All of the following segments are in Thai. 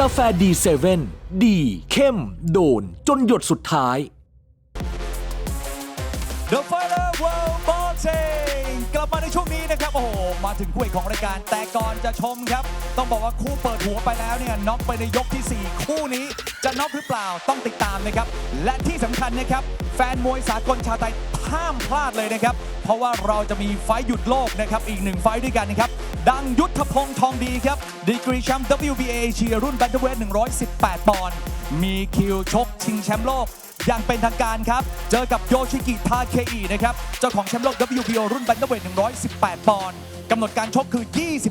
กาแฟดีเซเว่นดี เข้ม โดน จนหยดสุดท้าย The Final World Party ช่วงนี้นะครับโอ้โหมาถึงคู่เอกของรายการ แต่ก่อนจะชมครับ ต้องบอกว่าคู่เปิดหัวไปแล้วเนี่ยน็อกไปในยกที่ 4 คู่นี้จะน็อกหรือเปล่าต้องติดตามนะครับและที่สำคัญนะครับแฟนมวยสากลชาวไทยห้ามพลาดเลยนะครับ เพราะว่าเราจะมีไฟหยุดโลกนะครับ อีกหนึ่งไฟด้วยกันนะครับ ดังยุทธพงษ์ทองดีครับ ดีกรีแชมป์ WBA เอเชียรุ่นแบนเทเวท118 ปอนด์มีคิวชกชิงแชมป์โลก อย่างเป็นทางการครับ เจอกับโยชิกิทาเคอินะครับ เจ้าของแชมป์โลก WBO รุ่นแบนเทเวท118 ปอนด์กำหนดการชกคือ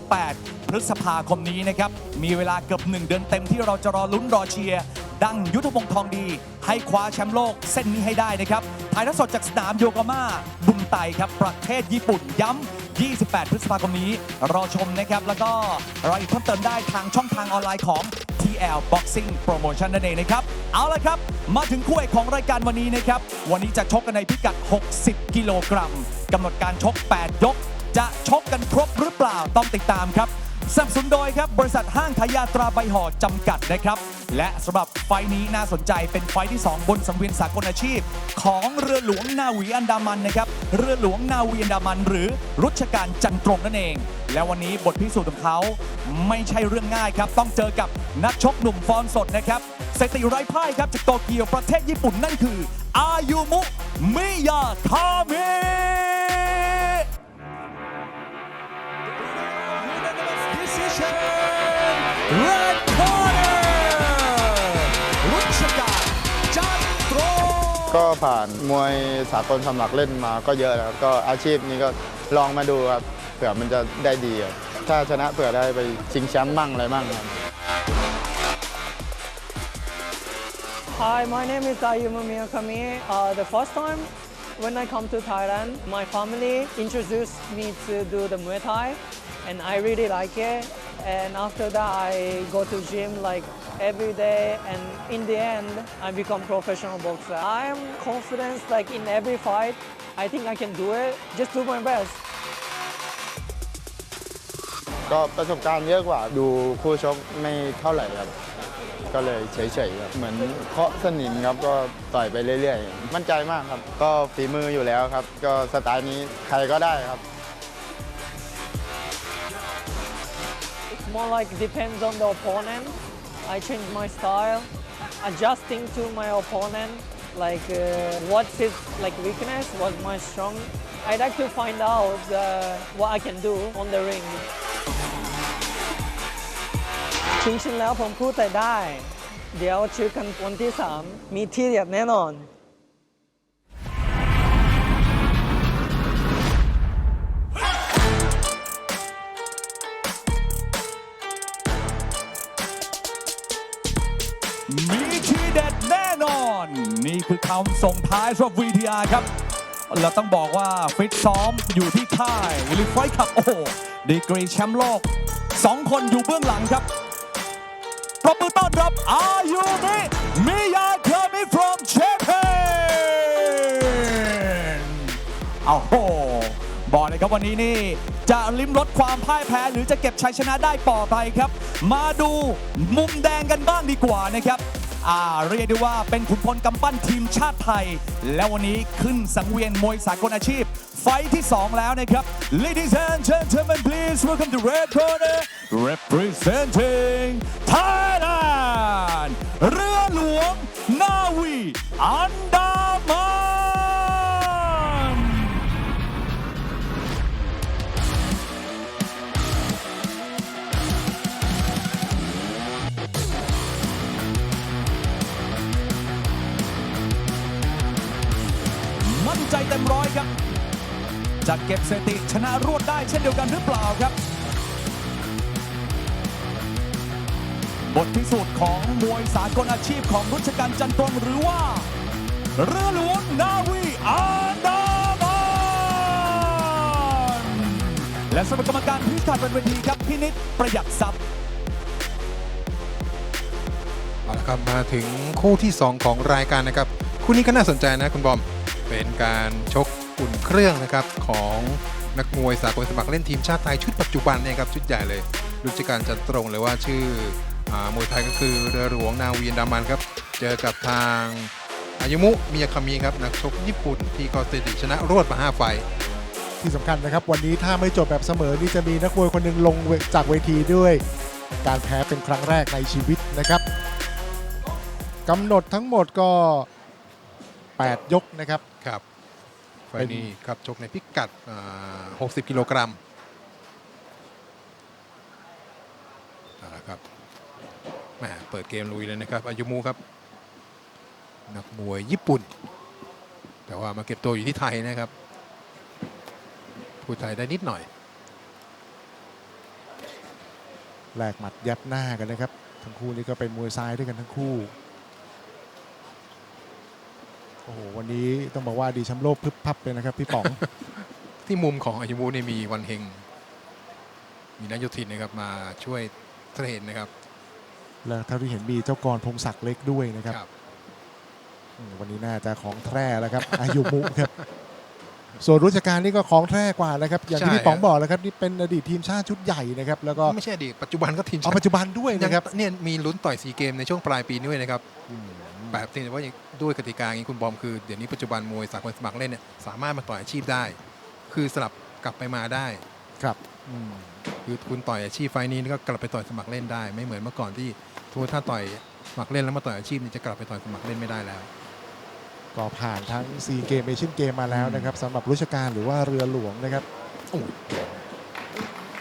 28 พฤษภาคมนี้นะครับ มีเวลาเกือบ 1 เดือนเต็มที่เราจะรอลุ้นรอเชียร์ ดังยุทธพงษ์ทองดี ให้คว้าแชมป์โลกเส้นนี้ให้ได้นะครับ ถ่ายทอดสดจากสนามโยโกมาบุมไตครับ ประเทศญี่ปุ่นย้ำ 28 พฤษภาคมนี้ รอชมนะครับ แล้วก็รออีกเพิ่มเติมได้ทางช่องทางออนไลน์ของ TL Boxing Promotion นั่นเองนะครับ เอาละครับ มาถึงคู่เอกของรายการวันนี้นะครับ วันนี้จะชกกันในพิกัด 60 กิโลกรัมกำหนดการชก 8 ยก จะชกกันครบหรือเปล่าต้องติดตามครับ สนับสนุนโดยครับ บริษัทห้างขายยาตราใบห่อจำกัดนะครับ และสำหรับไฟล์นี้น่าสนใจเป็นไฟล์ที่ 2 บนสังเวียนสากลอาชีพ ของเรือหลวงนาวีอันดามันนะครับ เรือหลวงนาวีอันดามัน หรือรุชการจันตรงนั่นเอง และวันนี้บทพิสูจน์ของเขาไม่ใช่เรื่องง่ายครับ ต้องเจอกับนักชกหนุ่มฟอร์มสดนะครับสติไร้พ่ายครับจากโตเกียวประเทศญี่ปุ่นนั่นคือ อายุมุมิยาคามิ Decision Red Corner รุชการจันตรงก็ผ่านมวยสากลสมัครเล่นมาก็เยอะแล้วครับก็อาชีพนี้ก็ลองมาดูครับเผื่อมันจะได้ดีครับถ้าชนะเผื่อได้ไปชิงแชมป์มั่งอะไรมั่งครับ Hi, my name is Ayumu Miyakami. Uh, the first time when I come to Thailand, my family introduced me to do the Muay Thai, and I really like it. And after that, I go to gym like every day, and in the end, I become professional boxer. I am confident like in every fight. I think I can do it. Just do my best. ก็ประสบการณ์เยอะกว่าดูคู่ชกไม่เท่าไหร่ครับ ก็เลยเฉยๆครับเหมือนเคาะสนิมครับก็ต่อยไปเรื่อยๆ มั่นใจมากครับ ก็ฝีมืออยู่แล้วครับ ก็สไตล์นี้ใครก็ได้ครับ more like depends on the opponent. I change my style, adjusting to my opponent. Like uh, what's his like weakness, what's my strong. I like to find out uh, what I can do on the ring. ชิงชิงแล้วผมพูดแต่ได้ เดี๋ยวเจอกันวันที่ 3 มีที่เด็ดแน่นอน คือคำส่งท้ายสำหรับ VTR ครับ เราต้องบอกว่าฟิตซ้อมอยู่ที่ค่ายหรือไฟขับโอ้โหดีกรีแชมป์โลก 2 คนอยู่เบื้องหลังครับปรบมือต้อนรับอายุมิมิยาเคมิ from Japan เอาโหบอกเลยครับวันนี้นี่จะลิ้มรสความพ่ายแพ้หรือจะเก็บชัยชนะได้ต่อไปครับ มาดูมุมแดงกันบ้างดีกว่านะครับ อ่าเรียกได้ว่าเป็นขุนพลกำปั้นทีมชาติไทย และวันนี้ขึ้นสังเวียนมวยสากลอาชีพ ไฟท์ที่ 2 แล้วนะครับ Ladies and gentlemen please welcome to red corner representing Thailand จะเก็บสถิติชนะรวดได้เช่นเดียวกันหรือเปล่าครับ บทพิสูจน์ของมวยสากลอาชีพของรุชกันจันทรงหรือว่า เรือหลวงนาวีอันดามันและสำหรับกรรมการพิธาเป็นเวทีครับพินิษประหยัดทรัพย์เอาละครับมาถึงคู่ที่ 2 ของรายการนะครับ คู่นี้ก็น่าสนใจนะคุณบอม เป็นการชก เรื่องนะครับของนักมวยสากลสมัครเล่นทีมชาติไทยชุดปัจจุบันเนี่ยครับชุดใหญ่เลยรุจิการจันตรงหรือว่าชื่ออมวยไทยก็คือเรือหลวงนาวีนดามันครับเจอกับทางอายุมุมิยาคามิครับนักชกญี่ปุ่นที่ก็สถิติชนะรวดมา5ไฟที่สำคัญนะครับ วันนี้ถ้าไม่จบแบบเสมอนี่จะมีนักมวยคนหนึ่งลงจากเวทีด้วย การแพ้เป็นครั้งแรกในชีวิตนะครับกำหนดทั้งหมดก็ 8 ยกนะครับ ไฟนี้ครับชกในพิกัด 60 กิโลกรัมเอาละครับแหมเปิดเกมลุยเลยนะครับ อายุมูครับ นักมวยญี่ปุ่น แต่ว่ามาเก็บตัวอยู่ที่ไทยนะครับพูดไทยได้นิดหน่อย แลกหมัดยับหน้ากันนะครับ ทั้งคู่นี้ก็เป็นมวยซ้ายด้วยกันทั้งคู่ โอ้โหวันนี้ต้องบอกว่าดีแชมป์โลกพึบพับเลยนะครับพี่ป๋อง ที่มุมของอายุมูเนี่ยมีวันเฮง มีนายโยธินนะครับมาช่วยเทรนนะครับ แล้วเท่าที่เห็นมีเจ้ากรพงศักดิ์เล็กด้วยนะครับครับอืมวันนี้น่าจะของแท้แล้วครับอายุมุครับ ส่วนรุชการนี่ก็ของแท้กว่านะครับ อย่างที่ใช่พี่ป๋องบอกแล้วครับนี่เป็นอดีตทีมชาติชุดใหญ่นะครับแล้วก็ไม่ใช่อดีตปัจจุบันก็ทีมเอาชาปัติจจุบันด้วยยังนะครับเนี่ยมีลุ้นต่อยซีเกมในช่วงปลายปีนี้ด้วยนะครับแบบที่ว่าด้วยกติกาอย่างนี้คุณบอมคือเดี๋ยวนี้ปัจจุบันมวยสากลสมัครเล่นเนี่ยสามารถมาต่อยอาชีพได้ คือสลับกลับไปมาได้ครับอืมคือคุณต่อยอาชีพไฟล์นี้ก็กลับไปต่อยสมัครเล่นได้ ไม่เหมือนเมื่อก่อนที่ทุกถ้าต่อยสมัครเล่นแล้วมาต่อยอาชีพนี่จะกลับไปต่อยสมัครเล่นไม่ได้แล้ว ก็ผ่านทั้งซีเกมเอเชียนเกมมาแล้วนะครับสำหรับรุชการหรือว่าเรือหลวงนะครับโอ้ย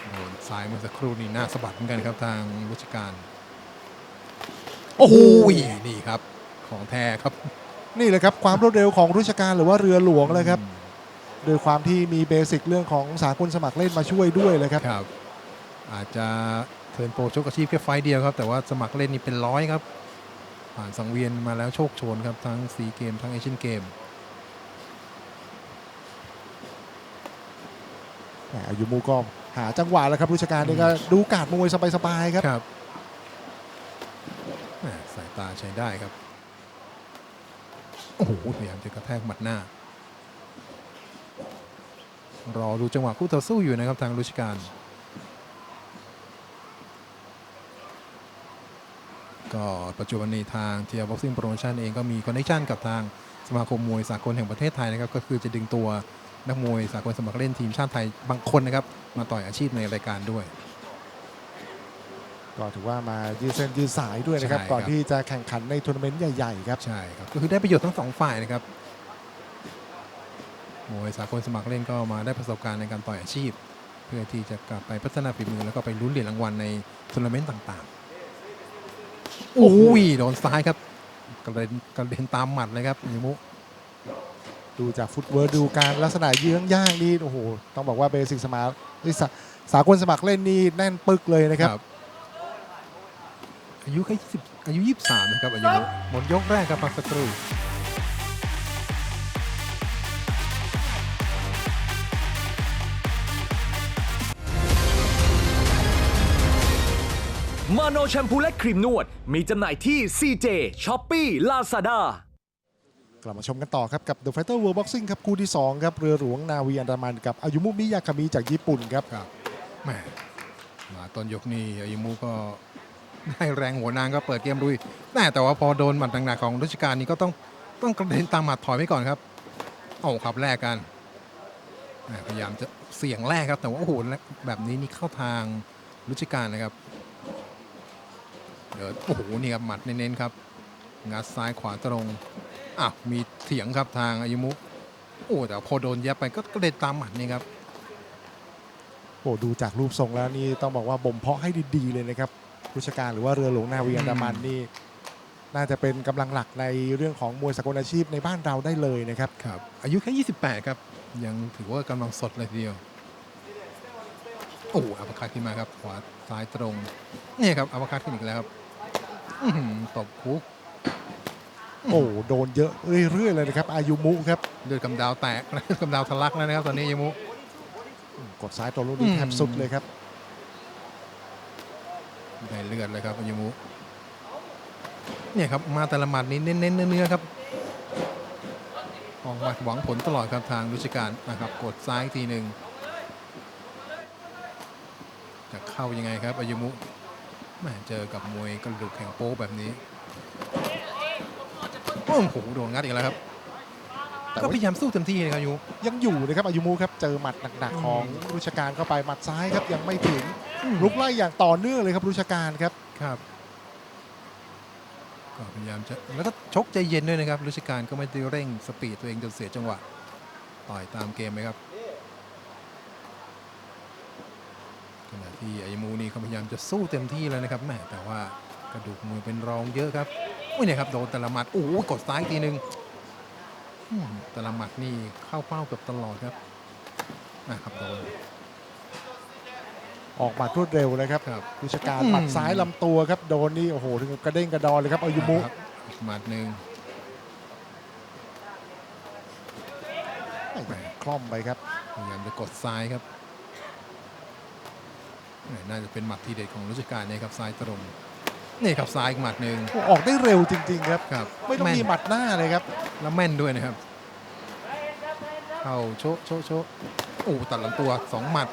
โดนซ้ายเมื่อสักครู่นี่หน้าสะบัดเหมือนกันครับทางรุชการ โอ้โหนี่ครับ ของแท้ครับ นี่แหละครับความรวดเร็วของรุชการหรือว่าเรือหลวงเลยครับโดยความที่มีเบสิกเรื่องของสากลสมัครเล่นมาช่วยด้วยเลยครับครับ อาจจะเทิร์นโปรชกอาชีพแค่ไฟต์เดียวครับ แต่ว่าสมัครเล่นนี่เป็นร้อยครับ ผ่านสังเวียนมาแล้วโชคโชนครับ ทั้งซีเกมทั้งเอเชียนเกมแหมอายุมูก็หาจังหวะแล้วครับรุชการนี่ก็ดูการดมวยสบายๆครับครับแหม่สายตาใช้ได้ครับ โอ้โหพยายามจะกระแทกหมัดหน้า รอดูจังหวะคู่ต่อสู้อยู่นะครับทางรุชการ ก็ปัจจุบันนี้ทางเทียร์บ็อกซิ่งโปรโมชั่นเองก็มีคอนเนคชั่นกับทางสมาคมมวยสากลแห่งประเทศไทยนะครับก็คือจะดึงตัวนักมวยสากลสมัครเล่นทีมชาติไทยบางคนนะครับมาต่อยอาชีพในรายการด้วย ก็ถือว่ามายืดเส้นยืดสายด้วยนะครับ ใช่ครับ ก่อนที่จะแข่งขันในทัวร์นาเมนต์ใหญ่ๆครับ ใช่ครับก็คือได้ประโยชน์ทั้งสองฝ่ายนะครับมวยสากลสมัครเล่นก็มาได้ประสบการณ์ในการต่อยอาชีพ เพื่อที่จะกลับไปพัฒนาฝีมือแล้วก็ไปลุ้นเหรียญรางวัลในทัวร์นาเมนต์ต่างๆโอ้ยโดนซ้ายครับกระเด็นกระเด็นตามหมัดเลยครับยูมุดูจากฟุตเวิร์ดดูการลักษณะเยื้องย่างนี่โอ้โหต้องบอกว่าเบสิกสมาร์เอ้ยสาสากลสมัครเล่นนี่แน่นปึกเลยนะครับ อายุแค่20อายุ 23 นะครับอายุมุหมดยกแรกครับพักสักครู่ มาโนแชมพูและครีมนวด มีจำหน่ายที่ CJ, Shopee, Lazada กลับมาชมกันต่อครับกับ The Fighter World Boxing ครับคู่ที่ 2 ครับ เรือหลวงนาวีอันดามันกับอายุมุมิยาคามิจากญี่ปุ่นครับครับแหมมาต้นยกนี้อายุมุก็ได้แรงหัวนางก็เปิดเกมลุยแน่แต่ว่าพอโดนหมัดหนักๆของรัชการนี้ก็ต้องต้องกระเด็นตามหมัดถอยไปก่อนครับโอ้ครับแรกกันแหมพยายามจะเสี่ยงแรกครับแต่ว่าโอ้โหแบบนี้นี่เข้าทางรุชิการนะครับ เดี๋ยวโอ้โหนี่ครับหมัดเน้นๆครับ งัดซ้ายขวาตรงอ้าวมีเถียงครับทางอายุมุโอ้แต่พอโดนแยบไปก็กระเด็นตามหมัดนี่ครับโอ้ดูจากรูปทรงแล้วนี่ต้องบอกว่าบ่มเพาะให้ดีๆเลยนะครับรุชการหรือว่าเรือหลวงนาวีอันดามันนี่น่าจะเป็นกำลังหลักในเรื่องของมวยสากลอาชีพในบ้านเราได้เลยนะครับครับ อายุแค่ 28 ครับ ยังถือว่ากำลังสดเลยทีเดียวโอ้อัปคัดขึ้นมาครับขวาซ้ายตรงนี่ครับอัปคัดขึ้นอีกแล้วครับ อื้อหือตบคุกโอ้โดนเยอะเรื่อยๆเลยนะครับอายุมุครับเลือดกำดาวแตก เลือดกำดาวทะลักแล้วนะครับตอนนี้ยมุ กดซ้ายตัวลูกนี้อืม แทบสุดเลยครับได้เลือดเลยครับยมุเนี่ยครับมาแต่ละหมัดนี้เน้นๆเนื้อๆครับออกหมัดหวังผลตลอดครับทางรุชการนะครับ กดซ้ายทีหนึ่งจะเข้ายังไงครับอายุมุ แหม่เจอกับมวยกระดูกแข็งโป๊แบบนี้โอ้โหโดนงัดอีกแล้วครับแต่ก็ว่าพยายามสู้เต็มที่นะครับยูยังอยู่นะครับอายุมูครับเจอหมัดหนักๆของรุชการเข้าไปหมัดซ้ายครับยังไม่ถึงลุกไล่อย่างต่อเนื่องเลยครับรุชการครับครับก็พยายามจะแล้วก็ชกใจเย็นด้วยนะครับรุชการก็ไม่ได้เร่งสปีดตัวเองจนเสียจังหวะต่อยตามเกมไหมครับขณะ ที่ไอมูนี่เขาพยายามจะสู้เต็มที่แล้วนะครับแหมแต่ว่ากระดูกมวยเป็นรองเยอะครับอุ้ยเนี่ยครับโดนแต่ละหมัดโอ้โหกดซ้ายอีกทีหนึ่งอืมแต่ละหมัดนี่เข้าเป้าเกือบตลอดครับนะครับโดนออกหมัดรวดเร็วเลยครับครับรุชการอืมหมัดซ้ายลำตัวครับโดนนี่โอ้โหถึงกับกระเด้งกระดอนเลยครับอายุมุครับอีกหมัดหนึ่งคล่อมไปครับพยายามจะกดซ้ายครับแหม่ น่าจะเป็นหมัดทีเด็ดของรัชการเนี่ยครับซ้ายตรงนี่ครับซ้ายอีกหมัดหนึ่งโอ้ออกได้เร็วจริง ๆ ครับ ครับ ไม่ต้องมีหแนมัดหน้าเลยครับ แล้วแม่นด้วยนะครับ เข้าโชะโชะโชะโอ้ตัดลำตัวสองหมัด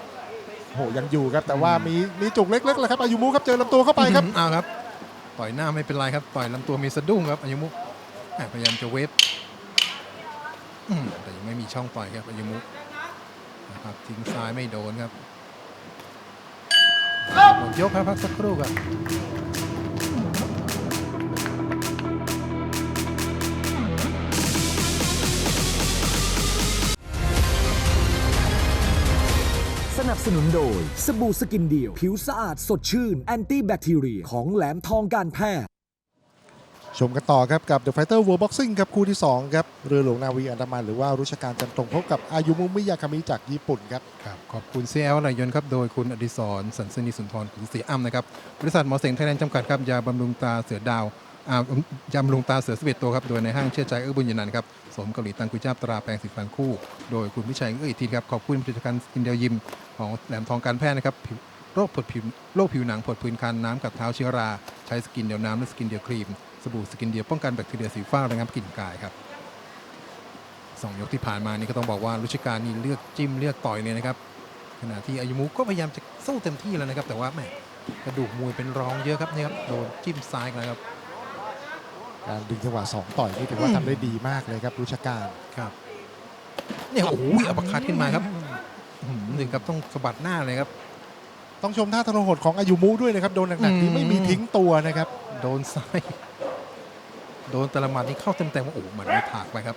โอ้โหยังอยู่ครับ แต่ว่ามีมีจุกเล็กๆเลยครับอายุมุครับเจอลำตัวเข้าไปครับอื้อหือเอาครับ ต่อยหน้าไม่เป็นไรครับ ต่อยลำตัวมีสะดุ้งครับอายุมุแหม่พยายามจะเวฟอื้อแต่ยังไม่มีช่องต่อยครับอายุมุนะครับทิ้งซ้ายไม่โดนครับหมด ยกครับพักสักครู่ครับสนับสนุนโดย สบู่สกินเดียว ผิวสะอาดสดชื่น แอนตี้แบคทีเรีย ของแหลมทองการแพทย์ ชมกันต่อครับกับ The Fighter World Boxing ครับคู่ที่ 2 ครับ เรือหลวงนาวีอันดามันหรือว่ารุชการจันทรงพบกับอายุมุมิยาคามิจากญี่ปุ่นครับครับ ขอบคุณเซียลรายยนครับ โดยคุณอดิศรสันสนีสุนทรคุณสีอ้ำนะครับ บริษัทหมอเสงไทยแลนด์จำกัดครับ ยาบำรุงตาเสือดาวยาบำรุงตาเสือสเวตตัวครับ โดยในห้างเชื่อใจเอื้อบุญยนันครับ สมเกาหลีตังกุยจ้าตราแปลงสีฟันคู่ โดยคุณวิชัยเอื้ออิทธินครับ ขอบคุณผลิตภัณฑ์อินเดียยิมของแหลมทองการแพทย์นะครับโรคผดผิวโรคผิวหนังผดผื่นคันน้ำกัดเท้าเชื้อรา ใช้สกินเดียวน้ำและสกินเดียวครีม สบู่สกินเดียวป้องกันแบคทีเรียสีฟ้าระงับกลิ่นกายครับสองยกที่ผ่านมานี่ก็ต้องบอกว่ารุชการนี่เลือกจิ้มเลือกต่อยเลยนะครับ ขณะที่อายุมุก็พยายามจะสู้เต็มที่แล้วนะครับ แต่ว่าแหมกระดูกมวยเป็นรองเยอะครับเนี่ยครับโดนจิ้มซ้ายอีกแล้วครับ การดึงจังหวะ2ต่อยนี่ถือว่าทำได้ดีมากเลยครับรุชการครับเนี่ยโอ้โหอัปคัดขึ้นมาครับอื้อหือหนึ่งครับต้องสะบัดหน้าเลยครับ ต้องชมท่าทรหดของอายุมุด้วยนะครับโดนหนักๆนี้อืมไม่มีทิ้งตัวนะครับ โดนซ้าย โดนแต่ละหมัดนี่เข้าเต็มๆว่าโอ้โหหมันไม่ถากไปครับ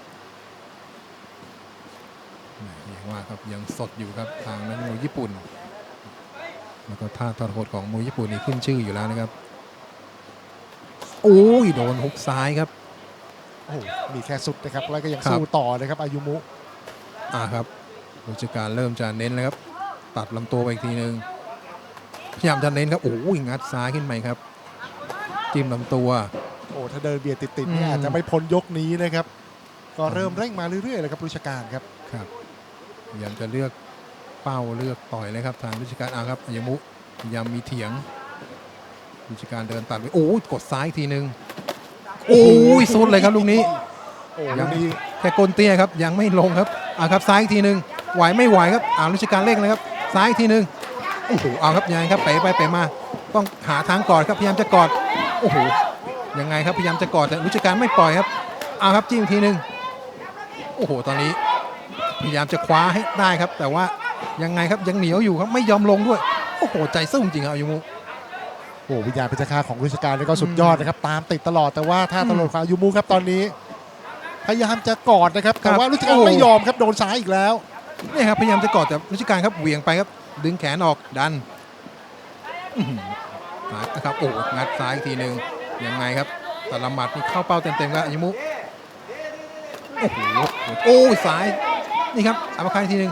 แหม่ยังว่าครับยังสดอยู่ครับทางนักมวยญี่ปุ่น แล้วก็ท่าทรหดของมวยญี่ปุ่นนี่ขึ้นชื่ออยู่แล้วนะครับ โอ้ยโดนฮุกซ้ายครับโอ้โหมีแค่สุดนะครับแล้วก็ยังครับสู้ต่อนะครับอายุมุอ่าครับผู้จัดการเริ่มจะเน้นแล้วครับ ตัดลำตัวไปอีกทีหนึ่งพยายามจะเน้นครับโอ้ยงัดซ้ายขึ้นไปครับ จิ้มลำตัวโอ้ ถ้าเดินเบียดติดๆอืนี่มอาจจะไม่พ้นยกนี้นะครับ ก็เริ่มเร่งมาเรื่อยๆเลยครับรุชการครับครับพยายามจะเลือกเป้าเลือกต่อยเลยครับทางผู้จัดการอาครับอายมุพยายามมีเถียงผู้จัดการเดินตัดไปโอ้ยกดซ้ายอีกทีหนึ่งโอ้ยสุดเลยครับลูกนี้โอ้ยัยังงมีแค่ก้นเตี้ยครับยังไม่ลงครับอ่าครับซ้ายอีกทีหนึ่งไหวไม่ไหวครับอ่ารุชการเร่งเลยครับซ้ายอีกทีหนึ่งโอ้โหเอาครับยังไงครับเป๋ไปเป๋มา ต้องหาทางกอดครับพยายามจะกอดโอ้โห ยังไงครับพยายามจะกอดแต่รุชการไม่ปล่อยครับเอาครับจิ้มอีกทีหนึ่งโอ้โหตอนนี้ พยายามจะคว้าให้ได้ครับ แต่ว่ายังไงครับยังเหนียวอยู่ครับไม่ยอมลงด้วยโอ้โหใจสู้จริงๆครับอายุมุโอ้วิญญาณพิจารณาของรุชการนี่ก็สุดยอดนะครับ ตามติดตลอดแต่ว่าท่าตลอดของอายุมุครับตอนนี้ พยายามจะกอดนะครับแต่ว่ารุชการไม่ยอมครับโดนซ้ายอีกแล้วนี่ครับพยายามจะกอดแต่รุชการครับเหวี่ยงไปครับดึงแขนออกดันอื้อหือซ้ายนะครับโอ้งัดซ้ายอีกทีหนึ่ง ยังไงครับแต่ละหมัดนี่เข้าเป้าเต็มๆครับอายุมุโอ้โหโอ้ยซ้ายนี่ครับอัปคัดอีกทีหนึ่ง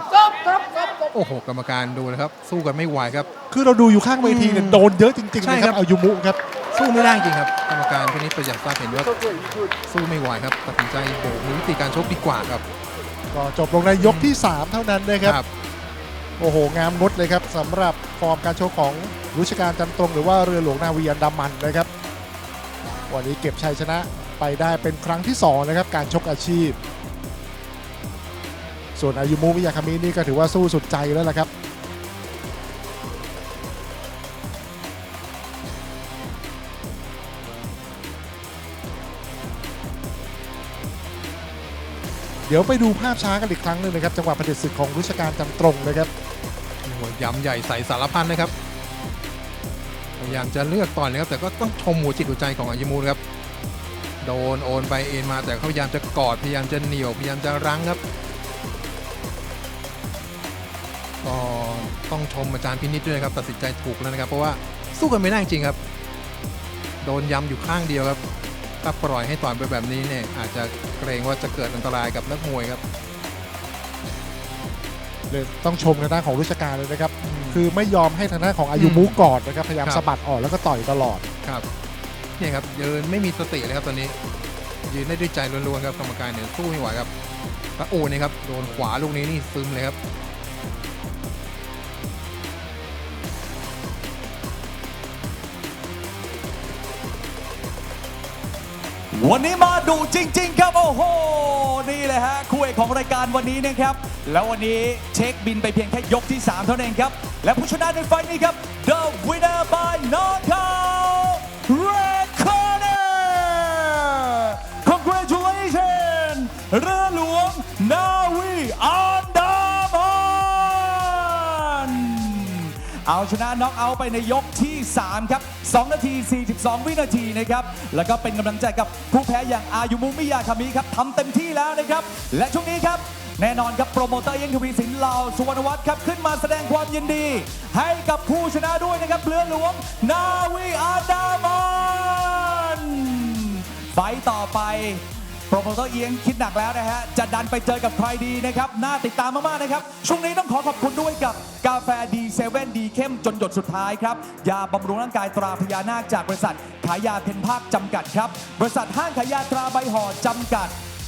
โอ้โหกรรมการดูนะครับ สู้กันไม่ไหวครับ คือเราดูอยู่ข้างเวทีเนี่ยอืมโดนเยอะจริงๆใช่นะคครัรับบอายุมุครับสู้ไม่ได้จริงครับกรรมการพวกนี้ประหยัดทราบเห็นว่าสู้ไม่ไหวครับตัดสินใจโบกมือวิธีการชกดีกว่าครับก็จบลงในยกที่ 3 เท่านั้นนะครับครับโอ้โห งามงดเลยครับสำหรับฟอร์มการโชว์ของรุชการจันตรงหรือว่าเรือหลวงนาวีอันดามันนะครับ วันนี้เก็บชัยชนะไปได้เป็นครั้งที่2นะครับการชกอาชีพ ส่วนอายุมูมิยาคามินี่ก็ถือว่าสู้สุดใจแล้วล่ะครับเดี๋ยวไปดูภาพช้ากันอีกครั้งหนึ่งนะครับ จังหวะประเด็จศึกของรุชการจันตรงนะครับย้ำใหญ่ใส่สารพันนะครับ ยายามจะเลือกต่อยนะครับแต่ก็ต้องชมหัวจิตหัวใจของอายุมูนะครับโดนโอนไปเอ็นมาแต่เขาพยายามจะกอดพยายามจะเหนียวพยายามจะรั้งครับก็ต้องชมอาจารย์พินิจด้วยครับตัดสินใจถูกแล้วนะครับ เพราะว่าสู้กันไม่ได้จริงครับ โดนย้ำอยู่ข้างเดียวครับ ถ้าปล่อยให้ต่อยไปแบบนี้เนี่ยอาจจะเกรงว่าจะเกิดอันตรายกับนักมวยครับเลยต้องชมทางด้านของรุชการเลยนะครับ คือไม่ยอมให้ทางด้านของอายุมุกอดนะครับพยายามครับสะบัดออกแล้วก็ต่อยตลอดครับเนี่ยครับยืนไม่มีสติเลยครับตอนนี้ ยืนได้ด้วยใจล้วนๆครับกรรมการเนี่ยสู้ไม่ไหวครับตะโอเนี่ยครับโดนขวาลูกนี้นี่ซึมเลยครับวันนี้มาดูจริง ๆ ครับโอ้โหนี่เลยฮะคู่เอกของรายการวันนี้นะครับ แล้ววันนี้เช็คบินไปเพียงแค่ยกที่ 3 เท่านั้นเองครับ และผู้ชนะในไฟล์นี้ครับ The winner by knockout Red Corner Congratulations เรือหลวงนาวีอันดามันเอาชนะน็อกเอาไปในยกที่ 3 ครับ 2 นาที 42 วินาทีนะครับ แล้วก็เป็นกำลังใจกับผู้แพ้อย่างอายุมุมิยาคามิครับทำเต็มที่แล้วนะครับ และช่วงนี้ครับ แน่นอนครับโปรโมเตอร์เยังทวีสินเหล่าสุวรรณวัฒน์ครับขึ้นมาแสดงความยินดี ให้กับผู้ชนะด้วยนะครับเรือหลวงนาวีอาดามันไฟต์ต่อไปโปรโมเตอร์เอียงคิดหนักแล้วนะฮะจะดันไปเจอกับใครดีนะครับน่าติดตามมากๆนะครับช่วงนี้ต้องขอขอบคุณด้วยกับกาแฟดีเซเว่นดีเข้มจนหยดสุดท้ายครับยาบำรุงร่างกายตราพญานาคจากบริษัทขายยาเพนภาคจำกัดครับบริษัทห้างขายยาตราใบห่อจำกัด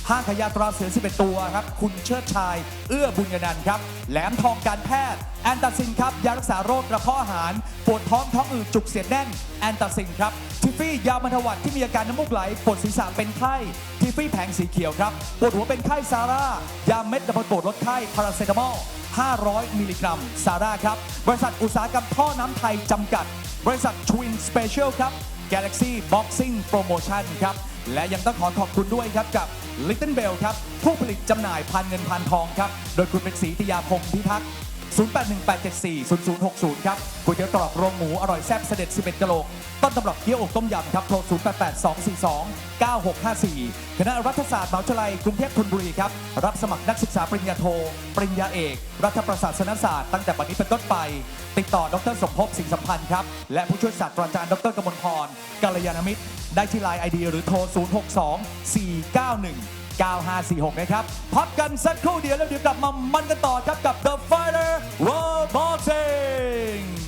ห้างขยาตราเสือ 11 ตัวครับ คุณเชิดชาย เอื้อบุญยนันท์ครับ แหลมทองการแพทย์ แอนตาซินครับ ยารักษาโรคกระเพาะอาหาร ปวดท้องท้องอืดจุกเสียดแน่น แอนตาซินครับ ทิฟฟี่ยาบรรเทาหวัดที่มีอาการน้ำมูกไหล ปวดศีรษะเป็นไข้ ทิฟฟี่แผงสีเขียวครับ ปวดหัวเป็นไข้ซาร่า ยาเม็ดดับเบิลปวดลดไข้ พาราเซตามอล 500 มิลลิกรัม ซาร่าครับ บริษัทอุตสาหกรรมท่อน้ำไทยจำกัด บริษัททวินสเปเชียลครับ Galaxy Boxing Promotion ครับ และยังต้องขอขอบคุณด้วยครับกับ Little Bell ครับผู้ผลิตจำหน่ายพันเงินพันทองครับ โดยคุณเป็นศรีติยาพงศ์พิทักษ์ 0818740060 ครับก๋วยเตี๋ยวตรอกโรงหมูอร่อยแซ่บเสด็จ 11กะโหลก ต้นตำรับเกี๊ยวอกต้มยำครับโทร0882429654 คณะรัฐศาสตร์มหาวิทยาลัยกรุงเทพธนบุรีครับ รับสมัครนักศึกษาปริญญาโท ปริญญาเอก รัฐประศาสนศาสตร์ตั้งแต่บัดนี้เป็นต้นไป ติดต่อดรสมภพสิงสัมพันธ์ครับ และผู้ช่วยศาสตราจารย์ดรกมลพรกัลยาณมิตร ได้ที่ไลน์ไอดีหรือโทร 062 491 9546 นะครับ พักกันสักครู่เดียวแล้วเดี๋ยวกลับมามันกันต่อครับกับ The Fighter World Boxing